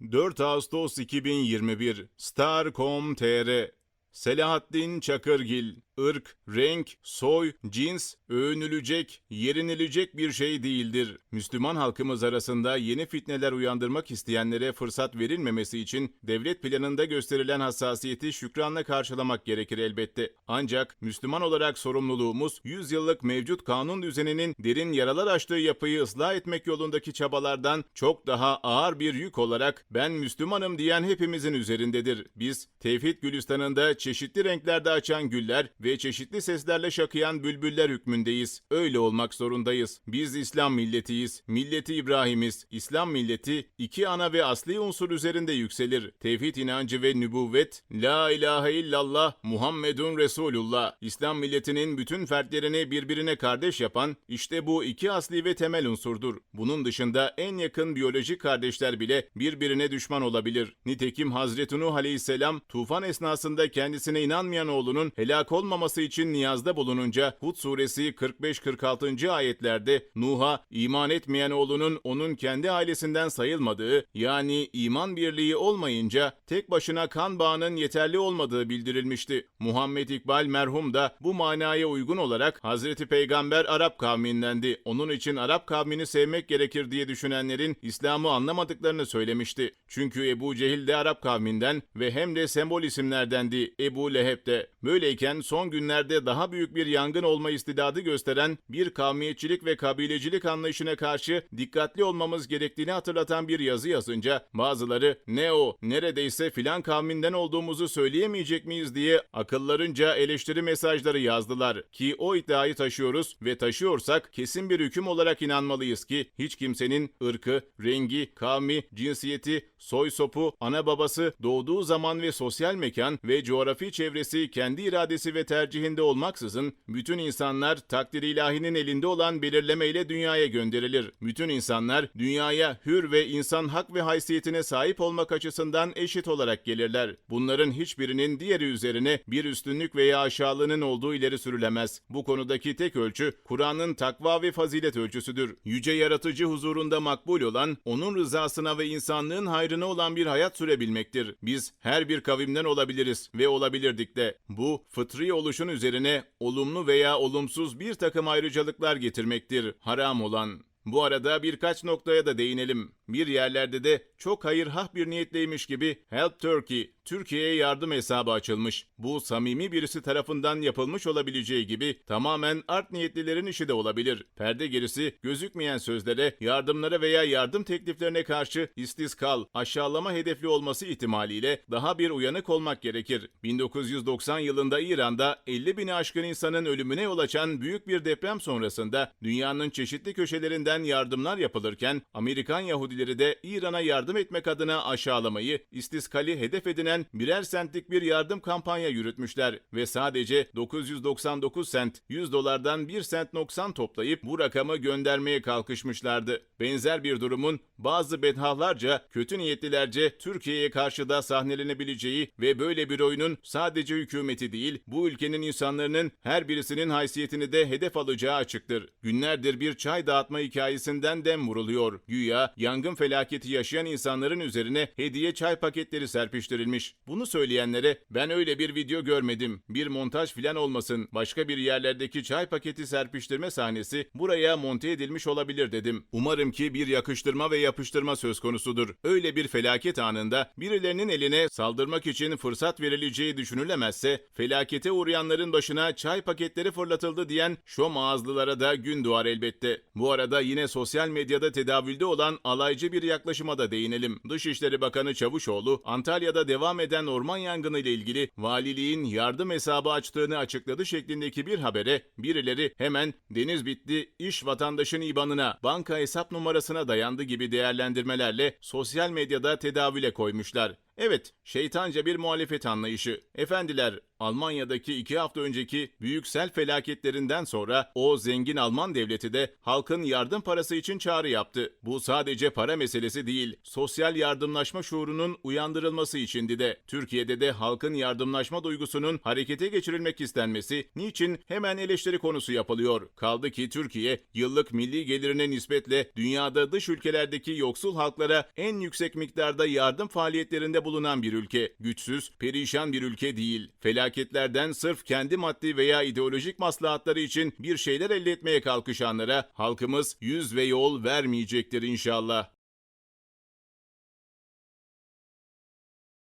4 Ağustos 2021 Star.com.tr Selahattin Çakırgil ırk, renk, soy, cins, övünülecek, yerinilecek bir şey değildir. Müslüman halkımız arasında yeni fitneler uyandırmak isteyenlere fırsat verilmemesi için devlet planında gösterilen hassasiyeti şükranla karşılamak gerekir elbette. Ancak Müslüman olarak sorumluluğumuz 100 yıllık mevcut kanun düzeninin derin yaralar açtığı yapıyı ıslah etmek yolundaki çabalardan çok daha ağır bir yük olarak ben Müslümanım diyen hepimizin üzerindedir. Biz Tevhid Gülistan'ında çeşitli renklerde açan güller ve çeşitli seslerle şakıyan bülbüller hükmündeyiz. Öyle olmak zorundayız. Biz İslam milletiyiz. Milleti İbrahimiz. İslam milleti iki ana ve asli unsur üzerinde yükselir. Tevhid inancı ve nübüvvet, La ilahe illallah Muhammedun Resulullah. İslam milletinin bütün fertlerini birbirine kardeş yapan işte bu iki asli ve temel unsurdur. Bunun dışında en yakın biyolojik kardeşler bile birbirine düşman olabilir. Nitekim Hazreti Nuh Aleyhisselam tufan esnasında kendisine inanmayan oğlunun helak olmaması için niyazda bulununca Hud suresi 45-46. ayetlerde Nuh'a iman etmeyen oğlunun onun kendi ailesinden sayılmadığı yani iman birliği olmayınca tek başına kan bağının yeterli olmadığı bildirilmişti. Muhammed İkbal merhum da bu manaya uygun olarak Hazreti Peygamber Arap kavmindendi. Onun için Arap kavmini sevmek gerekir diye düşünenlerin İslam'ı anlamadıklarını söylemişti. Çünkü Ebu Cehil de Arap kavminden ve hem de sembol isimlerdendi Ebu Leheb de. Böyleyken son günlerde daha büyük bir yangın olma istidadı gösteren bir kavmiyetçilik ve kabilecilik anlayışına karşı dikkatli olmamız gerektiğini hatırlatan bir yazı yazınca bazıları ne o neredeyse filan kavminden olduğumuzu söyleyemeyecek miyiz? diye akıllarınca eleştiri mesajları yazdılar. Ki o iddiayı taşıyoruz ve taşıyorsak kesin bir hüküm olarak inanmalıyız ki hiç kimsenin ırkı, rengi, kavmi, cinsiyeti, soy sopu, ana babası, doğduğu zaman ve sosyal mekan ve coğrafi çevresi kendi iradesi ve tercihinde olmaksızın bütün insanlar takdir ilahinin elinde olan belirlemeyle dünyaya gönderilir. Bütün insanlar dünyaya hür ve insan hak ve haysiyetine sahip olmak açısından eşit olarak gelirler. Bunların hiçbirinin diğeri üzerine bir üstünlük veya aşağılığının olduğu ileri sürülemez. Bu konudaki tek ölçü Kur'an'ın takva ve fazilet ölçüsüdür. Yüce yaratıcı huzurunda makbul olan, onun rızasına ve insanlığın hayrına olan bir hayat sürebilmektir. Biz her bir kavimden olabiliriz ve olabilirdik de. Bu fıtri oluşun üzerine olumlu veya olumsuz bir takım ayrıcalıklar getirmektir. Haram olan. Bu arada birkaç noktaya da değinelim. Bir yerlerde de çok hayırhah bir niyetleymiş gibi Help Turkey, Türkiye'ye yardım hesabı açılmış. Bu samimi birisi tarafından yapılmış olabileceği gibi tamamen art niyetlilerin işi de olabilir. Perde gerisi gözükmeyen sözlere, yardımlara veya yardım tekliflerine karşı istiskal, aşağılama hedefli olması ihtimaliyle daha bir uyanık olmak gerekir. 1990 yılında İran'da 50 bini aşkın insanın ölümüne yol açan büyük bir deprem sonrasında dünyanın çeşitli köşelerinden yardımlar yapılırken Amerikan Yahudileri de İran'a yardım etmek adına aşağılamayı, istiskali hedef edinen birer sentlik bir yardım kampanya yürütmüşler ve sadece 999 sent 100 dolardan 1 sent noksan toplayıp bu rakamı göndermeye kalkışmışlardı. Benzer bir durumun bazı bedhahlarca, kötü niyetlilerce Türkiye'ye karşı da sahnelenebileceği ve böyle bir oyunun sadece hükümeti değil, bu ülkenin insanların her birisinin haysiyetini de hedef alacağı açıktır. Günlerdir bir çay dağıtma hikayesinden dem vuruluyor. Güya yangın felaketi yaşayan insanların üzerine hediye çay paketleri serpiştirilmiş. Bunu söyleyenlere ben öyle bir video görmedim. Bir montaj filan olmasın. Başka bir yerlerdeki çay paketi serpiştirme sahnesi buraya monte edilmiş olabilir dedim. Umarım ki bir yakıştırma ve yapıştırma söz konusudur. Öyle bir felaket anında birilerinin eline saldırmak için fırsat verileceği düşünülemezse felakete uğrayanların başına çay paketleri fırlatıldı diyen şom ağızlılara da gün doğar elbette. Bu arada yine sosyal medyada tedavülde olan alaycı bir yaklaşıma da değinelim. Dışişleri Bakanı Çavuşoğlu Antalya'da devam eden orman yangını ile ilgili valiliğin yardım hesabı açtığını açıkladı şeklindeki bir habere birileri hemen deniz bitti iş vatandaşın IBAN'ına banka hesap numarasına dayandı gibi değerlendirmelerle sosyal medyada tedavüle koymuşlar. Evet, şeytanca bir muhalefet anlayışı. Efendiler, Almanya'daki iki hafta önceki büyük sel felaketlerinden sonra o zengin Alman devleti de halkın yardım parası için çağrı yaptı. Bu sadece para meselesi değil, sosyal yardımlaşma şuurunun uyandırılması içindi de. Türkiye'de de halkın yardımlaşma duygusunun harekete geçirilmek istenmesi niçin hemen eleştiri konusu yapılıyor. Kaldı ki Türkiye yıllık milli gelirine nispetle dünyada dış ülkelerdeki yoksul halklara en yüksek miktarda yardım faaliyetlerinde bulunan bir ülke. Güçsüz, perişan bir ülke değil. Felaketlerden sırf kendi maddi veya ideolojik maslahatları için bir şeyler elde etmeye kalkışanlara halkımız yüz ve yol vermeyecektir inşallah.